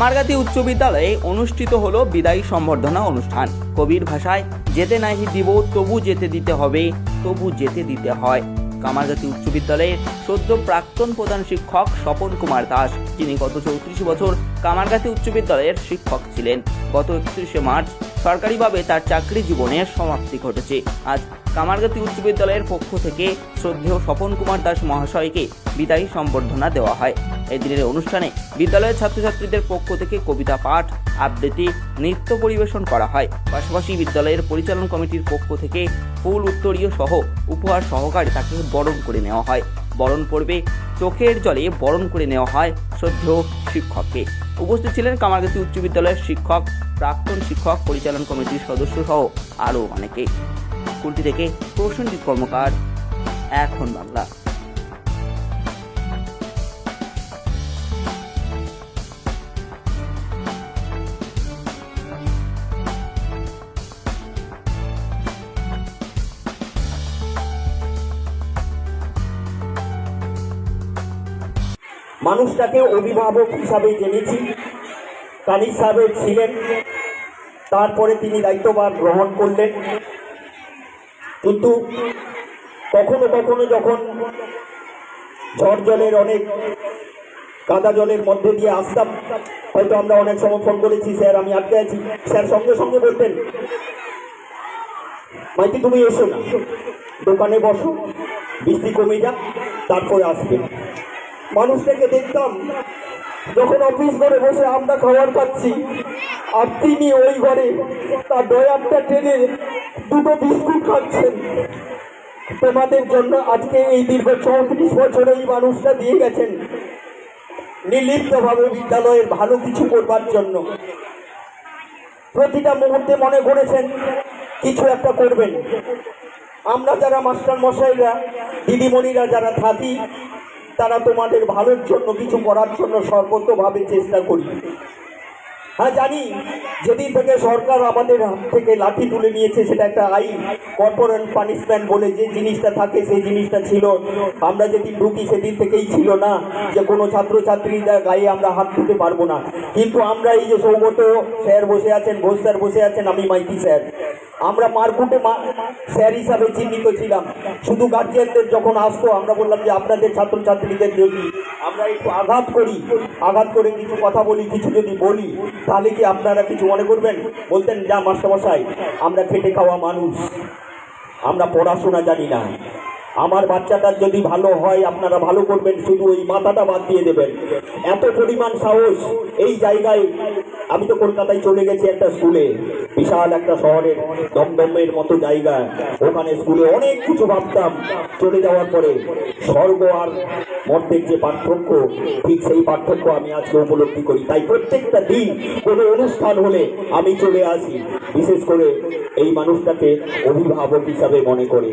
কামারগাতি উচ্চ বিদ্যালয়ে অনুষ্ঠিত হলো বিদায়ী সম্বর্ধনা অনুষ্ঠান। কবির ভাষায়, যেতে নাহি দিব, তবু যেতে দিতে হবে, তবু যেতে দিতে হয়। কামারগাতি উচ্চ বিদ্যালয়ের সদ্য প্রাক্তন প্রধান শিক্ষক স্বপন কুমার দাস, যিনি গত চৌত্রিশ বছর কামারগাতি উচ্চ বিদ্যালয়ের শিক্ষক ছিলেন। গত একত্রিশে মার্চ সরকারিভাবে তার চাকরি জীবনের সমাপ্তি ঘটেছে। আজ কামারগাতি উচ্চ বিদ্যালয়ের পক্ষ থেকে শ্রদ্ধেয় স্বপন কুমার দাস মহাশয়কে বিদায়ী সম্বর্ধনা দেওয়া হয়। এই দিনের অনুষ্ঠানে বিদ্যালয়ের ছাত্রছাত্রীদের পক্ষ থেকে কবিতা পাঠ, আবৃত্তি, নৃত্য পরিবেশন করা হয়। পাশাপাশি বিদ্যালয়ের পরিচালন কমিটির পক্ষ থেকে ফুল উত্তরীয় সহ উপহার সহকারে তাকে বরণ করে নেওয়া হয়। বরণ পর্বে চোখের জলে বরণ করে নেওয়া হয় শ্রদ্ধেয় শিক্ষককে। উপস্থিত ছিলেন কামারগাতি উচ্চ বিদ্যালয়ের শিক্ষক, প্রাক্তন শিক্ষক, পরিচালন কমিটির সদস্য সহ আরও অনেকে। স্কুলটি থেকে প্রসেনজিৎ কর্মকার, এখন বাংলা। মানুষটাকে অভিভাবক হিসাবে জেনেছি। কানিক সাহেব ছিলেন। তারপরে তিনি দায়িত্বভার গ্রহণ করলেন। কিন্তু কখনো কখনো যখন ঝড় জলের অনেক কাদা জলের মধ্যে দিয়ে আসতাম, হয়তো আমরা অনেক সময় ফোন করেছি, স্যার, আমি আটকে আছি। স্যার, সঙ্গে সঙ্গে বলতেন, মাইতি, তুমি এসো না। দোকানে বসো, বৃষ্টি কমে যাক, তারপরে আসবে। মানুষটাকে দেখতাম, যখন অফিস ঘরে বসে আমরা খাবার খাচ্ছি, আর তিনি ওই ঘরে তার ডয়ারটা টেনে দুটো বিস্কুট খাচ্ছেন। তোমাদের জন্য আজকে এই দীর্ঘ চৌত্রিশ বছর এই মানুষটা দিয়ে গেছেন। নির্লিপ্তভাবে বিদ্যালয়ের ভালো কিছু করবার জন্য। প্রতিটা মুহূর্তে মনে করেছেন, কিছু একটা করবেন। আমরা যারা মাস্টার মশাইরা দিদিমণিরা যারা থাকি তারা তোমাদের ভালোর জন্য কিছু করার জন্য সর্বতভাবে চেষ্টা করি। হ্যাঁ জানি, যেদিন থেকে সরকার আমাদের হাত থেকে লাঠি তুলে নিয়েছে, সেটা একটা আইন কর্পোরেট পানিশমেন্ট বলে যে জিনিসটা থাকে, সেই জিনিসটা ছিল। আমরা যেদিন ঢুকি, সেদিন থেকেই ছিল না যে কোনো ছাত্রছাত্রীরা গায়ে আমরা হাত তুলতে পারব না। কিন্তু আমরা এই যে সৌগত স্যার বসে আছেন, ঘোষ স্যার বসে আছেন, আমি মাইতি স্যার। আমরা মারকুটে স্যার হিসাবে চিহ্নিত ছিলাম। শুধু গার্জিয়ানদের যখন আসতো, আমরা বললাম যে আপনাদের ছাত্রছাত্রীদের যদি আমরা একটু আঘাত করি, আঘাত করে কিছু কথা বলি, কিছু যদি বলি, তাহলে কি আপনারা কিছু মনে করবেন? বলতেন, যা মাস্টারমশাই, আমরা খেটে খাওয়া মানুষ। আমরা পড়াশোনা জানি না। আমার বাচ্চাটার যদি ভালো হয়, আপনারা ভালো করবেন, শুধু ওই মাথাটা বাদ দিয়ে দেবেন। এত পরিমাণ সাহস এই জায়গায়। আমি তো কলকাতায় চলে গেছি একটা স্কুলে, বিশাল একটা শহরের, দমদমের মতো জায়গা। ওখানে স্কুলে অনেক কিছু ভাবতাম চলে যাওয়ার পরে। স্বর্গ আর মর্তের যে পার্থক্য, ঠিক সেই পার্থক্য আমি আজকে উপলব্ধি করি। তাই প্রত্যেকটা দিন কোনো অনুষ্ঠান হলে আমি চলে আসি। বিশেষ করে এই মানুষটাকে অভিভাবক হিসাবে মনে করে।